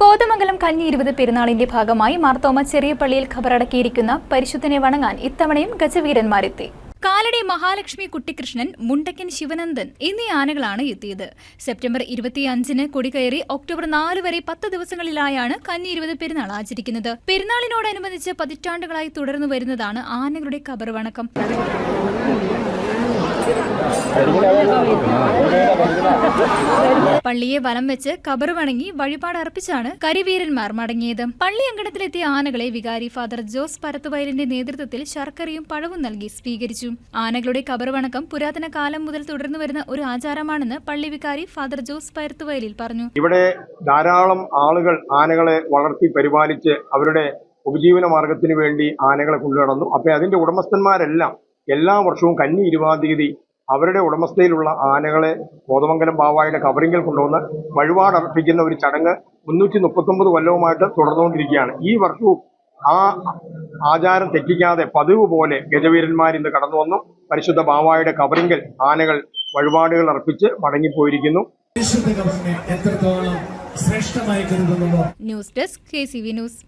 കോതമംഗലം കഞ്ഞി ഇരുപത് പെരുന്നാളിന്റെ ഭാഗമായി മാർത്തോമ ചെറിയ പള്ളിയിൽ ഖബറടക്കിയിരിക്കുന്ന പരിശുദ്ധനെ വണങ്ങാൻ ഇത്തവണയും ഗജവീരന്മാരെത്തി. കാലടി മഹാലക്ഷ്മി കുട്ടിക്കൃഷ്ണൻ മുണ്ടക്കൻ ശിവനന്ദൻ എന്നീ ആനകളാണ് എത്തിയത്. സെപ്റ്റംബർ ഇരുപത്തിയഞ്ചിന് കൊടികയറി ഒക്ടോബർ നാല് വരെ പത്ത് ദിവസങ്ങളിലായാണ് കന്നി ഇരുപത് പെരുന്നാൾ ആചരിക്കുന്നത്. പെരുന്നാളിനോടനുബന്ധിച്ച് പതിറ്റാണ്ടുകളായി തുടർന്നു വരുന്നതാണ് ആനകളുടെ കബർ വണക്കം. പള്ളിയെ വലം വെച്ച് കബർ വണങ്ങി വഴിപാട് അർപ്പിച്ചാണ് കരിവീരന്മാർ മടങ്ങിയത്. പള്ളി അങ്കണത്തിലെത്തിയ ആനകളെ വികാരി ഫാദർ ജോസ് പരത്തുവയലിന്റെ നേതൃത്വത്തിൽ ശർക്കരയും പഴവും നൽകി സ്വീകരിച്ചു. ആനകളുടെ കബർ വണക്കം പുരാതന കാലം മുതൽ തുടർന്നു വരുന്ന ഒരു ആചാരമാണെന്ന് പള്ളി വികാരി ഫാദർ ജോസ് പരത്തുവയലിൽ പറഞ്ഞു. ഇവിടെ ധാരാളം ആളുകൾ ആനകളെ വളർത്തി പരിപാലിച്ച് അവരുടെ ഉപജീവന മാർഗത്തിന് വേണ്ടി ആനകളെ കൊണ്ടുനടന്നു. അപ്പൊ അതിന്റെ ഉടമസ്ഥന്മാരെല്ലാം എല്ലാ വർഷവും കന്നി ഇരുപതാം തീയതി അവരുടെ ഉടമസ്ഥയിലുള്ള ആനകളെ കോതമംഗലം ബാവായുടെ കവറിങ്ങിൽ കൊണ്ടുവന്ന് വഴിപാട് അർപ്പിക്കുന്ന ഒരു ചടങ്ങ് മുന്നൂറ്റി മുപ്പത്തൊമ്പത് കൊല്ലവുമായിട്ട് തുടർന്നുകൊണ്ടിരിക്കുകയാണ്. ഈ വർഷവും ആ ആചാരം തെറ്റിക്കാതെ പതിവ് പോലെ ഗജവീരന്മാർ ഇന്ന് കടന്നു വന്നു. പരിശുദ്ധ ബാവായുടെ കവറിങ്ങിൽ ആനകൾ വഴിപാടുകൾ അർപ്പിച്ച് മടങ്ങിപ്പോയിരിക്കുന്നു. എത്രത്തോളം ശ്രേഷ്ഠമായി കരുതുന്നുവോ? News desk K C V news.